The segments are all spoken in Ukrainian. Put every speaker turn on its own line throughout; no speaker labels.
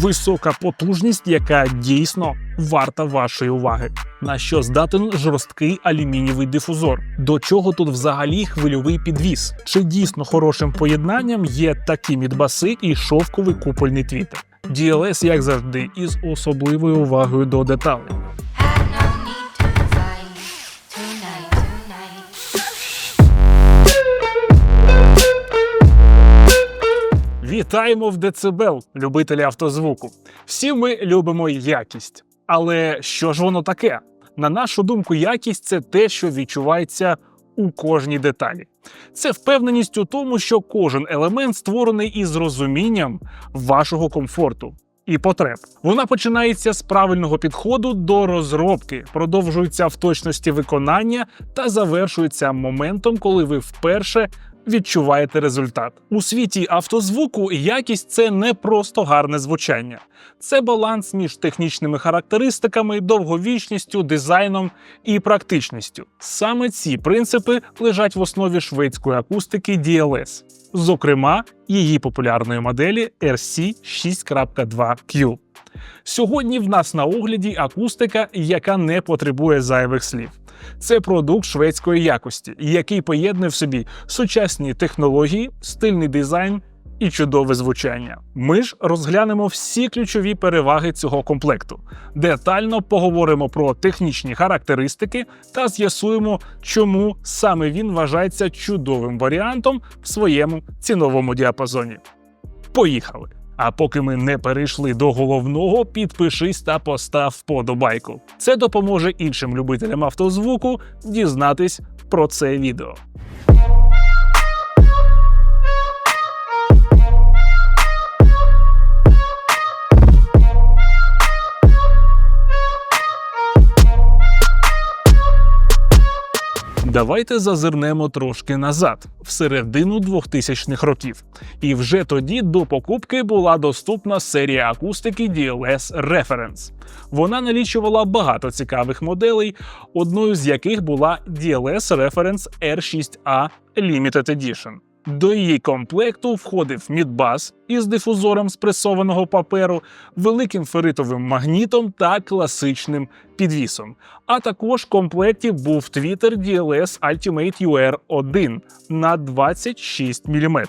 Висока потужність, яка дійсно варта вашої уваги. На що здатен жорсткий алюмінієвий дифузор? До чого тут взагалі хвильовий підвіс? Чи дійсно хорошим поєднанням є такі мідбаси і шовковий купольний твітер? DLS, як завжди, із особливою увагою до деталей. Вітаємо в Децибел, любителі автозвуку. Всі ми любимо якість. Але що ж воно таке? На нашу думку, якість це те, що відчувається у кожній деталі. Це впевненість у тому, що кожен елемент створений із розумінням вашого комфорту. І потреб. Вона починається з правильного підходу до розробки, продовжується в точності виконання та завершується моментом, коли ви вперше відчуваєте результат. У світі автозвуку якість це не просто гарне звучання, це баланс між технічними характеристиками, довговічністю, дизайном і практичністю. Саме ці принципи лежать в основі шведської акустики DLS, зокрема її популярної моделі RC 6.2Q. Сьогодні в нас на огляді акустика, яка не потребує зайвих слів. Це продукт шведської якості, який поєднує в собі сучасні технології, стильний дизайн і чудове звучання. Ми ж розглянемо всі ключові переваги цього комплекту, детально поговоримо про технічні характеристики та з'ясуємо, чому саме він вважається чудовим варіантом в своєму ціновому діапазоні. Поїхали! А поки ми не перейшли до головного, підпишись та постав вподобайку. Це допоможе іншим любителям автозвуку дізнатись про це відео. Давайте зазирнемо трошки назад, в середину 2000-х років. І вже тоді до покупки була доступна серія акустики DLS Reference. Вона налічувала багато цікавих моделей, одною з яких була DLS Reference R6A Limited Edition. До її комплекту входив мідбас із дифузором спресованого паперу, великим феритовим магнітом та класичним підвісом. А також в комплекті був твітер DLS Ultimate UR 1 на 26 мм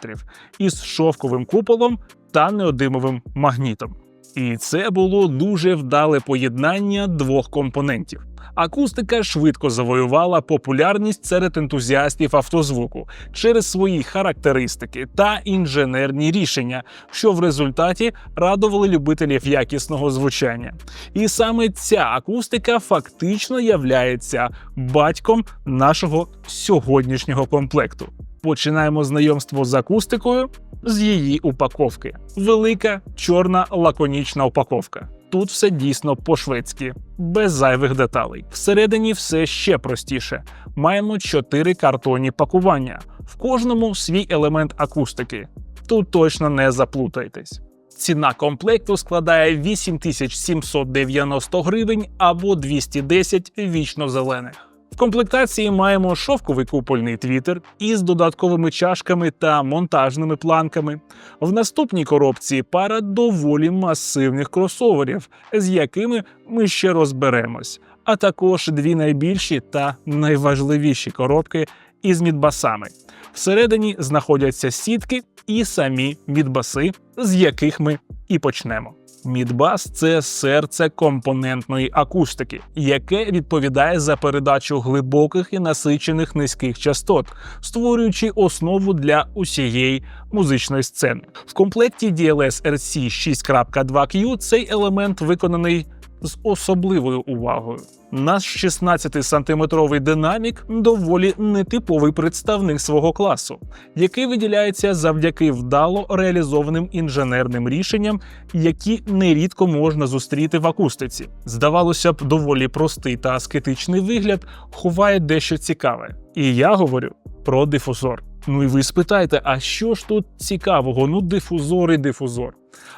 із шовковим куполом та неодимовим магнітом. І це було дуже вдале поєднання двох компонентів. Акустика швидко завоювала популярність серед ентузіастів автозвуку через свої характеристики та інженерні рішення, що в результаті радували любителів якісного звучання. І саме ця акустика фактично являється батьком нашого сьогоднішнього комплекту. Починаємо знайомство з акустикою з її упаковки. Велика чорна лаконічна упаковка. Тут все дійсно по-шведськи, без зайвих деталей. Всередині все ще простіше. Маємо чотири картонні пакування, в кожному свій елемент акустики. Тут точно не заплутайтесь. Ціна комплекту складає 8790 гривень або 210 вічно зелених. В комплектації маємо шовковий купольний твітер із додатковими чашками та монтажними планками. В наступній коробці пара доволі масивних кросоверів, з якими ми ще розберемось, а також дві найбільші та найважливіші коробки із мідбасами. Всередині знаходяться сітки і самі мідбаси, з яких ми і почнемо. Мідбас це серце компонентної акустики, яке відповідає за передачу глибоких і насичених низьких частот, створюючи основу для усієї музичної сцени. В комплекті DLS RC 6.2Q цей елемент виконаний з особливою увагою. Наш 16-сантиметровий динамік доволі нетиповий представник свого класу, який виділяється завдяки вдало реалізованим інженерним рішенням, які нерідко можна зустріти в акустиці. Здавалося б, доволі простий та аскетичний вигляд ховає дещо цікаве. І я говорю про дифузор. Ну і ви спитаєте, а що ж тут цікавого? Ну, дифузор і дифузор.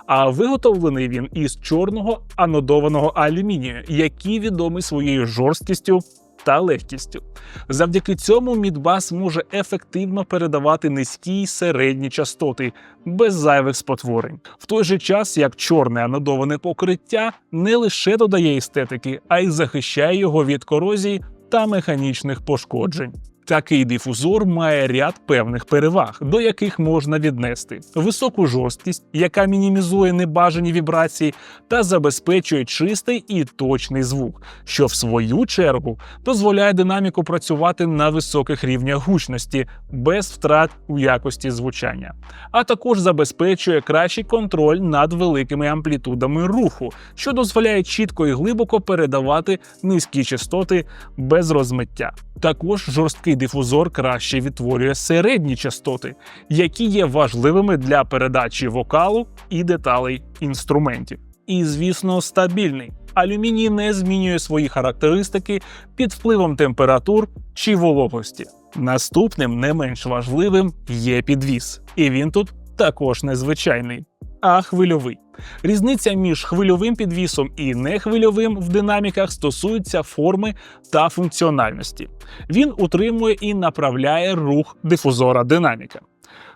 А виготовлений він із чорного анодованого алюмінію, який відомий своєю жорсткістю та легкістю. Завдяки цьому мідбас може ефективно передавати низькі й середні частоти без зайвих спотворень, в той же час як чорне анодоване покриття не лише додає естетики, а й захищає його від корозії та механічних пошкоджень. Такий дифузор має ряд певних переваг, до яких можна віднести високу жорсткість, яка мінімізує небажані вібрації та забезпечує чистий і точний звук, що в свою чергу дозволяє динаміку працювати на високих рівнях гучності без втрат у якості звучання, а також забезпечує кращий контроль над великими амплітудами руху, що дозволяє чітко і глибоко передавати низькі частоти без розмиття. Також жорсткий дифузор краще відтворює середні частоти, які є важливими для передачі вокалу і деталей інструментів. І, звісно, стабільний. Алюміній не змінює свої характеристики під впливом температур чи вологості. Наступним, не менш важливим, є підвіс, і він тут також незвичайний, а хвильовий. Різниця між хвильовим підвісом і нехвильовим в динаміках стосується форми та функціональності. Він утримує і направляє рух дифузора динаміка.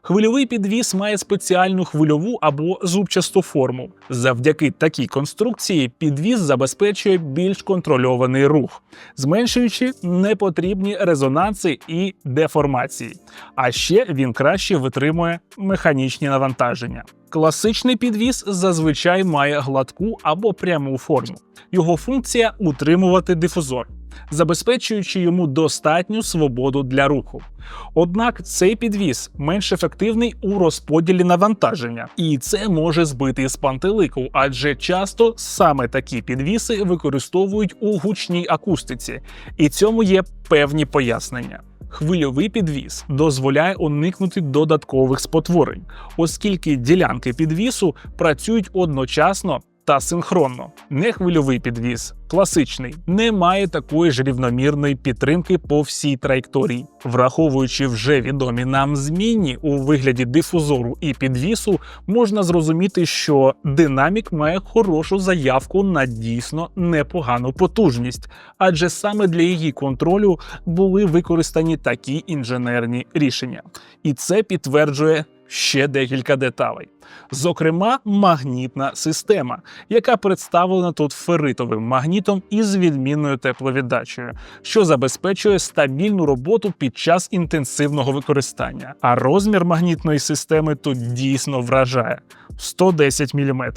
Хвильовий підвіс має спеціальну хвильову або зубчасту форму. Завдяки такій конструкції підвіс забезпечує більш контрольований рух, зменшуючи непотрібні резонанси і деформації. А ще він краще витримує механічні навантаження. Класичний підвіс зазвичай має гладку або пряму форму. Його функція утримувати дифузор, забезпечуючи йому достатню свободу для руху. Однак цей підвіс менш ефективний у розподілі навантаження, і це може збити з пантелику, адже часто саме такі підвіси використовують у гучній акустиці, і цьому є певні пояснення. Хвильовий підвіс дозволяє уникнути додаткових спотворень, оскільки ділянки підвісу працюють одночасно та синхронно. Нехвильовий підвіс, класичний, не має такої ж рівномірної підтримки по всій траєкторії. Враховуючи вже відомі нам змінні у вигляді дифузору і підвісу, можна зрозуміти, що динамік має хорошу заявку на дійсно непогану потужність, адже саме для її контролю були використані такі інженерні рішення. І це підтверджує ще декілька деталей. Зокрема, магнітна система, яка представлена тут ферритовим магнітом із відмінною тепловіддачею, що забезпечує стабільну роботу під час інтенсивного використання. А розмір магнітної системи тут дійсно вражає 110 мм.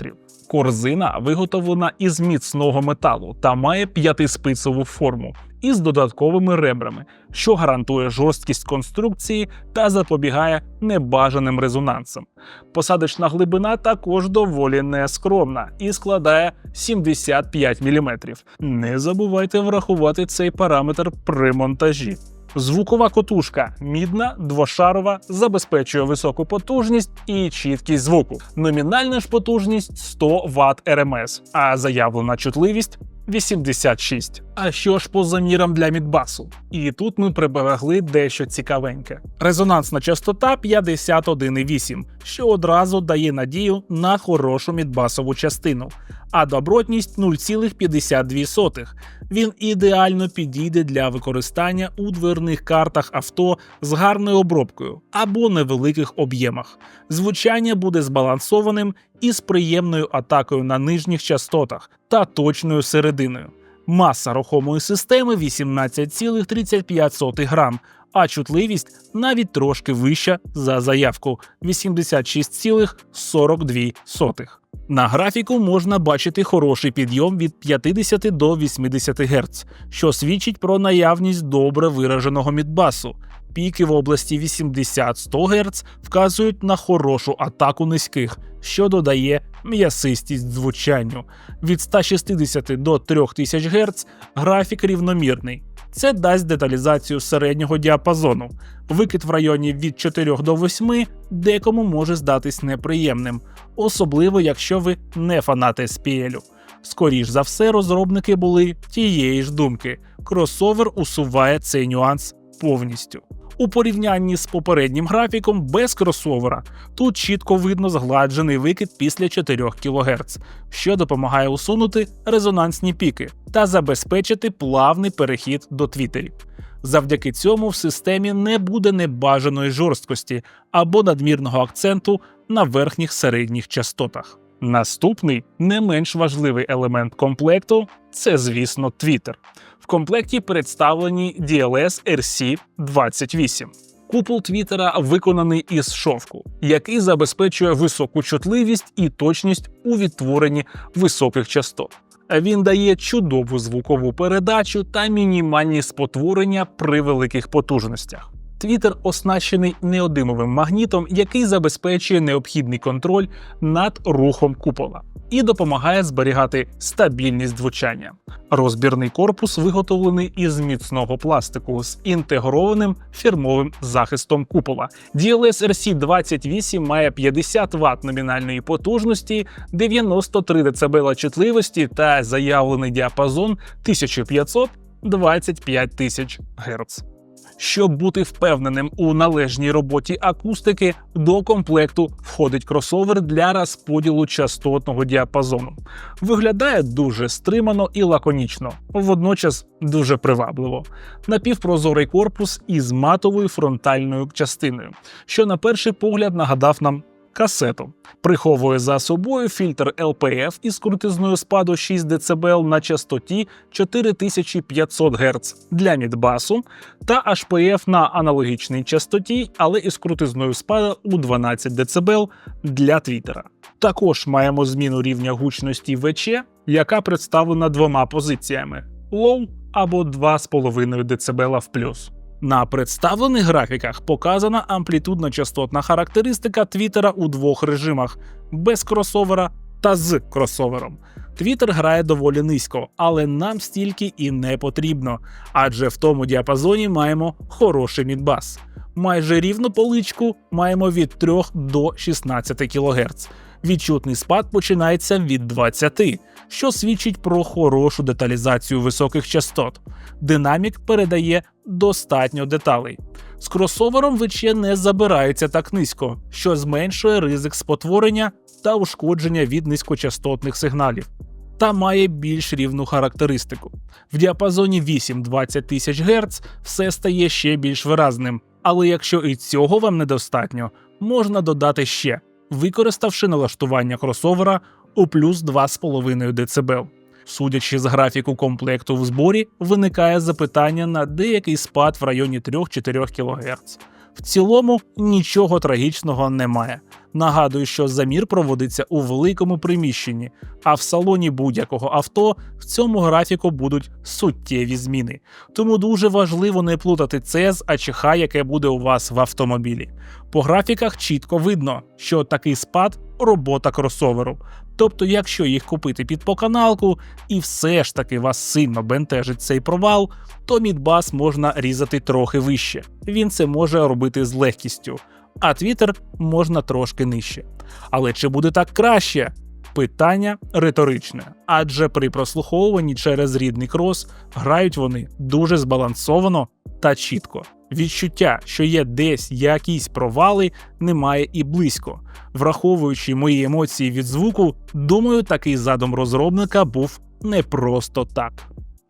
Корзина виготовлена із міцного металу та має п'ятиспицеву форму із додатковими ребрами, що гарантує жорсткість конструкції та запобігає небажаним резонансам. Посадочна глибина також доволі нескромна і складає 75 мм. Не забувайте врахувати цей параметр при монтажі. Звукова котушка мідна, двошарова, забезпечує високу потужність і чіткість звуку. Номінальна ж потужність 100 Вт РМС, а заявлена чутливість 86. А що ж по замірам для мідбасу? І тут ми приберегли дещо цікавеньке. Резонансна частота 51,8, що одразу дає надію на хорошу мідбасову частину, а добротність 0,52. Він ідеально підійде для використання у дверних картах авто з гарною обробкою або невеликих об'ємах. Звучання буде збалансованим і з приємною атакою на нижніх частотах та точною серединою. Маса рухомої системи 18,35 грам, а чутливість навіть трошки вища за заявку 86,42. На графіку можна бачити хороший підйом від 50 до 80 Гц, що свідчить про наявність добре вираженого мідбасу. Піки в області 80-100 Гц вказують на хорошу атаку низьких, що додає м'ясистість звучанню. Від 160 до 3000 Гц графік рівномірний. Це дасть деталізацію середнього діапазону. Викид в районі від 4 до 8 декому може здатись неприємним, особливо якщо ви не фанат SPL. Скоріш за все, розробники були тієї ж думки. Кросовер усуває цей нюанс повністю. У порівнянні з попереднім графіком без кросовера тут чітко видно згладжений викид після 4 кГц, що допомагає усунути резонансні піки та забезпечити плавний перехід до твітерів. Завдяки цьому в системі не буде небажаної жорсткості або надмірного акценту на верхніх середніх частотах. Наступний не менш важливий елемент комплекту це, звісно, Twitter. В комплекті представлені DLS RC28. Купол Твіттера виконаний із шовку, який забезпечує високу чутливість і точність у відтворенні високих частот. Він дає чудову звукову передачу та мінімальні спотворення при великих потужностях. Твіттер оснащений неодимовим магнітом, який забезпечує необхідний контроль над рухом купола і допомагає зберігати стабільність звучання. Розбірний корпус виготовлений із міцного пластику з інтегрованим фірмовим захистом купола. DLS RC28 має 50 Вт номінальної потужності, 93 дБ чутливості та заявлений діапазон 1500-25 тисяч Гц. Щоб бути впевненим у належній роботі акустики, до комплекту входить кросовер для розподілу частотного діапазону. Виглядає дуже стримано і лаконічно, водночас дуже привабливо. Напівпрозорий корпус із матовою фронтальною частиною, що на перший погляд нагадав нам касету. Приховує за собою фільтр LPF із крутизною спаду 6 дБ на частоті 4500 Гц для мідбасу та HPF на аналогічній частоті, але із крутизною спаду у 12 дБ для твіттера. Також маємо зміну рівня гучності ВЧ, яка представлена двома позиціями: Low або 2,5 дБ в плюс. На представлених графіках показана амплітудно-частотна характеристика Твіттера у двох режимах: без кросовера та з кросовером. Твіттер грає доволі низько, але нам стільки і не потрібно, адже в тому діапазоні маємо хороший мідбас. Майже рівну поличку маємо від 3 до 16 кГц. Відчутний спад починається від 20, що свідчить про хорошу деталізацію високих частот. Динамік передає достатньо деталей. З кросовером ВЧ не забирається так низько, що зменшує ризик спотворення та ушкодження від низькочастотних сигналів. Та має більш рівну характеристику. В діапазоні 8-20 тисяч Гц все стає ще більш виразним, але якщо і цього вам недостатньо, можна додати ще, використавши налаштування кросовера у плюс 2,5 дБ. Судячи з графіку комплекту в зборі, виникає запитання на деякий спад в районі 3-4 кГц. В цілому нічого трагічного немає. Нагадую, що замір проводиться у великому приміщенні, а в салоні будь-якого авто в цьому графіку будуть суттєві зміни. Тому дуже важливо не плутати це з АЧХ, яке буде у вас в автомобілі. По графіках чітко видно, що такий спад робота кросоверу. Тобто, якщо їх купити під поканалку, і все ж таки вас сильно бентежить цей провал, то мідбас можна різати трохи вище. Він це може робити з легкістю, а твіттер можна трошки нижче. Але чи буде так краще? Питання риторичне, адже при прослуховуванні через рідний крос грають вони дуже збалансовано та чітко. Відчуття, що є десь якісь провали, немає і близько. Враховуючи мої емоції від звуку, думаю, такий задум розробника був не просто так.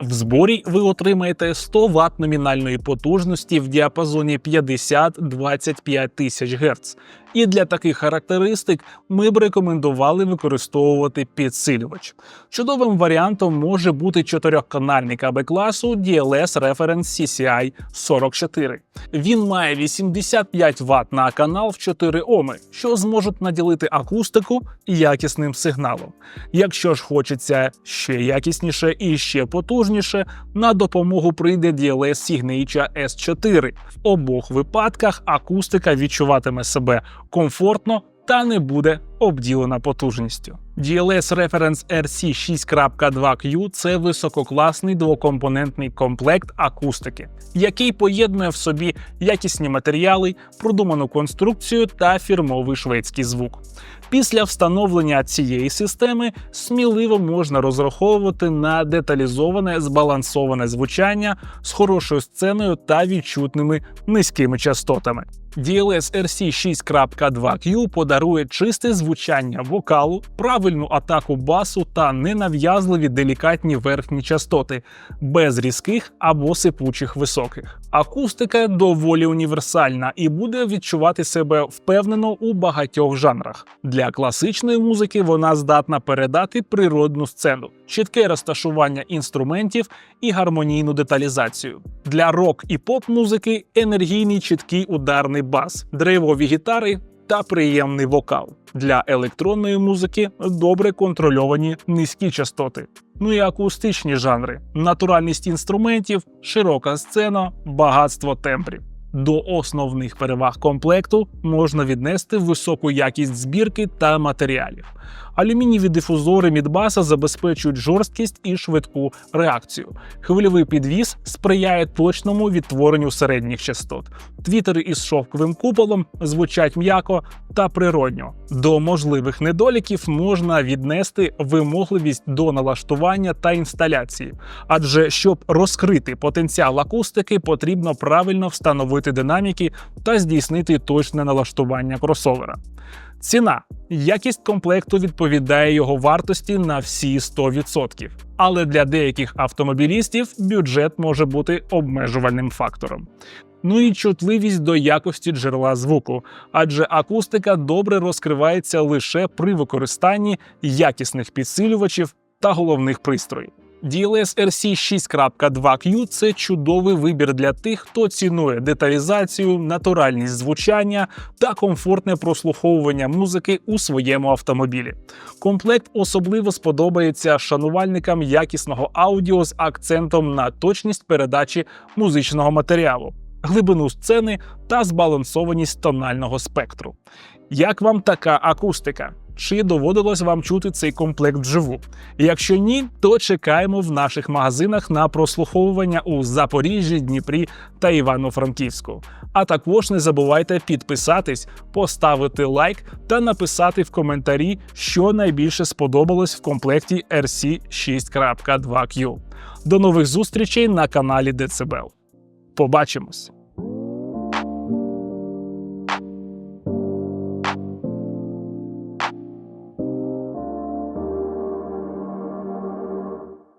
В зборі ви отримаєте 100 Вт номінальної потужності в діапазоні 50-25 тисяч Гц. І для таких характеристик ми б рекомендували використовувати підсилювач. Чудовим варіантом може бути чотирьохканальний КБ класу DLS Reference CCI 44. Він має 85 Вт на канал в 4 Оми, що зможуть наділити акустику якісним сигналом. Якщо ж хочеться ще якісніше і ще потужніше, на допомогу прийде DLS Signature S4. В обох випадках акустика відчуватиме себе комфортно та не буде обділена потужністю. DLS Reference RC 6.2Q це висококласний двокомпонентний комплект акустики, який поєднує в собі якісні матеріали, продуману конструкцію та фірмовий шведський звук. Після встановлення цієї системи сміливо можна розраховувати на деталізоване збалансоване звучання з хорошою сценою та відчутними низькими частотами. DLS RC 6.2Q подарує чисте звучання вокалу, правильну атаку басу та ненав'язливі делікатні верхні частоти, без різких або сипучих високих. Акустика доволі універсальна і буде відчувати себе впевнено у багатьох жанрах. Для класичної музики вона здатна передати природну сцену, чітке розташування інструментів і гармонійну деталізацію. Для рок і поп-музики енергійний чіткий ударний бас, драйвові гітари та приємний вокал. Для електронної музики добре контрольовані низькі частоти. Ну і акустичні жанри, натуральність інструментів, широка сцена, багатство тембрів. До основних переваг комплекту можна віднести високу якість збірки та матеріалів. Алюмінієві дифузори Мідбаса забезпечують жорсткість і швидку реакцію. Хвильовий підвіз сприяє точному відтворенню середніх частот. Твітери із шовковим куполом звучать м'яко та природньо. До можливих недоліків можна віднести вимогливість до налаштування та інсталяції, адже щоб розкрити потенціал акустики, потрібно правильно встановити динаміки та здійснити точне налаштування кросовера. Ціна. Якість комплекту відповідає його вартості на всі 100%. Але для деяких автомобілістів бюджет може бути обмежувальним фактором. Ну і чутливість до якості джерела звуку, адже акустика добре розкривається лише при використанні якісних підсилювачів та головних пристроїв. DLS RC 6.2Q це чудовий вибір для тих, хто цінує деталізацію, натуральність звучання та комфортне прослуховування музики у своєму автомобілі. Комплект особливо сподобається шанувальникам якісного аудіо з акцентом на точність передачі музичного матеріалу, глибину сцени та збалансованість тонального спектру. Як вам така акустика? Чи доводилось вам чути цей комплект вживу? Якщо ні, то чекаємо в наших магазинах на прослуховування у Запоріжжі, Дніпрі та Івано-Франківську. А також не забувайте підписатись, поставити лайк та написати в коментарі, що найбільше сподобалось в комплекті RC 6.2Q. До нових зустрічей на каналі Децибел. Побачимось!